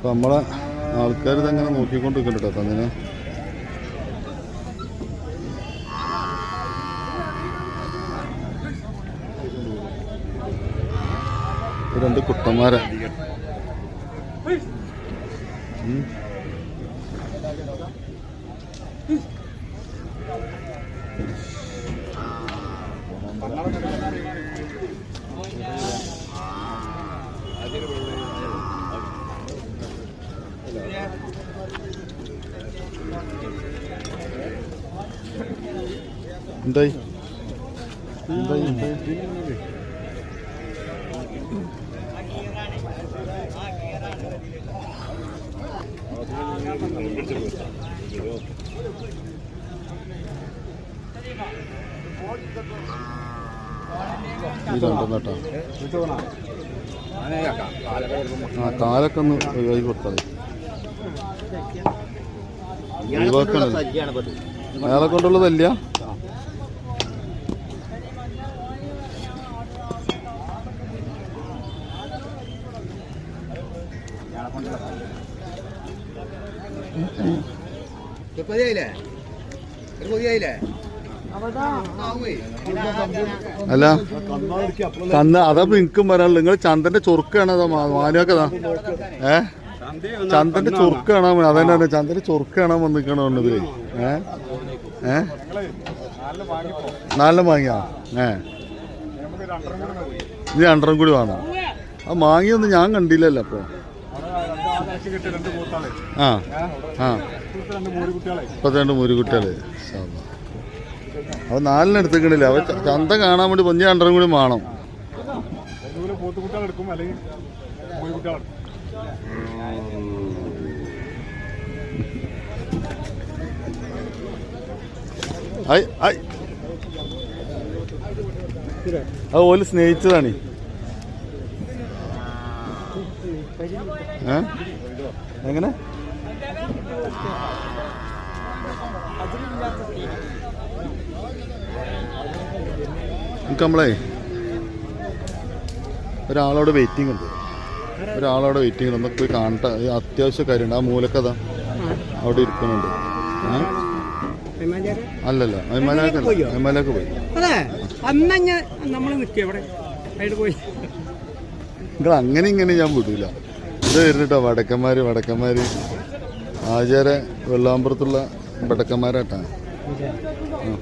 അപ്പം നമ്മളെ ആൾക്കാർ ഇതങ്ങനെ നോക്കിക്കൊണ്ടിരിക്കുന്നുണ്ട് കേട്ടോ. അങ്ങനെ രണ്ട് കുട്ടന്മാരെ. അതിന് എന്തായി എന്തായി എന്തായി കാലൊക്കെ ഒന്ന് കൈ കൊടുത്താൽ അയാളെ കൊണ്ടുള്ളതല്ല അല്ല കന്ന് അതാ എനിക്കും വരാനുള്ളൂ നിങ്ങൾ ചന്ദന്റെ ചൊറുക്കാണ് അതാ മാനുവാക്കതാ ഏ? ചന്ദന്റെ ചൊറുക്ക് കാണാൻ വേ- അതന്നെ തന്നെ ചന്ദന്റെ ചൊറുക്ക് കാണാൻ വന്നിക്കണ ഇതിൽ ഏ? ഏ? നാലെണ്ണം വാങ്ങിയാ? ഏ? ഇനി രണ്ടെണ്ണം കൂടി വാങ്ങാം. ആ മാങ്ങിയൊന്നും ഞാൻ കണ്ടില്ലല്ലോ അപ്പൊ. ആ ആ. ഇപ്പത്തെ രണ്ട് മുരുകുട്ടികൾ അവ നാലിന് എടുത്തേക്കണില്ല അവ ചന്ത കാണാൻ വേണ്ടി പൊഞ്ഞ രണ്ടെണ്ണം കൂടി വേണം. ഓൽ സ്നേഹിച്ചതാണ്. എങ്ങനെ? നമുക്ക് നമ്മളെ ഒരാളോട് വെയിറ്റിംഗ് ഉണ്ട്. ഒരാളവിടെ വെയിറ്റിംഗ് ഉണ്ട്. നമുക്ക് പോയി കാണട്ടെ അത്യാവശ്യ കാര്യമുണ്ട്. ആ മൂലക്കഥ അവിടെ ഇരിക്കുന്നുണ്ട്? അല്ലല്ല. അയ്മാലേക്ക് അയ്മലൊക്കെ പോയി? നമ്മൾ പോയി. നിങ്ങൾ അങ്ങനെ ഇങ്ങനെ ഞാൻ വിടൂല. ഇത് വരുന്നിട്ടോ. വടക്കന്മാര് വടക്കന്മാര്. ആചാര വെള്ളാമ്പുറത്തുള്ള വടക്കന്മാരാട്ടാ. ആ.